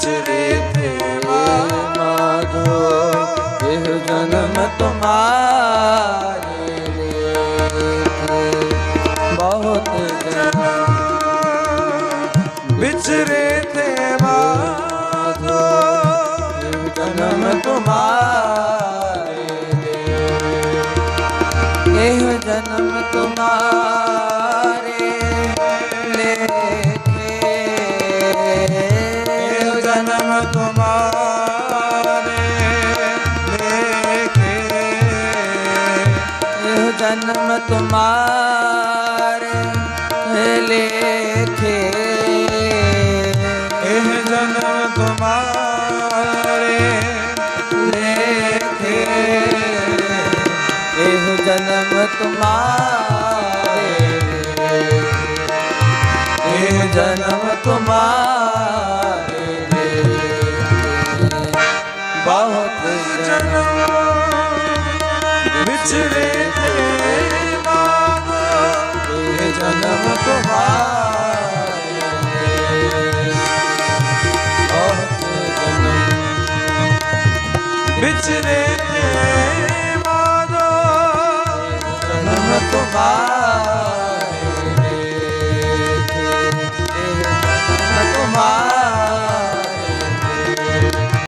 ਵਿਚਰੇ ਭੇਲੇ ਮਾਧੋ, ਇਹ ਜਨਮ ਤੁਮਾਰੇ ਰੇ ਬਹੁਤ ਜਨਮ ਵਿਚਰੇ ਤੇ ਮਾਧੋ, ਇਹ ਜਨਮ ਤੁਮਾਰੇ ਰੇ ਇਹ ਜਨਮ ਤੁਮਾਰੇ ਜਨਮ ਤੁਮਾਰੇ ਲੇਖੇ। ਇਹ ਜਨਮ ਤੁਮਾਰੇ ਲੇਖੇ। ਇਹ ਜਨਮ ਤੁਮਾਰੇ ਲੇਖੇ। ਇਹ ਜਨਮ ਤੁਮਾਰੇ। ਇਹ ਜਨਮ ਤੁਮਾਰੇ ਬਹੁਤ ਜਨਮ ਜਨਮ ਵਿਚਰੇ ਤੇ ਮਾਧੋ ਇਹ ਜਨਮ ਤੁਮਾਰੇ ਬਹੁਤ ਜਨਮ ਵਿਚਰੇ ਤੇ ਮਾਧੋ ਜਨਮ ਤੁਮਾਰੇ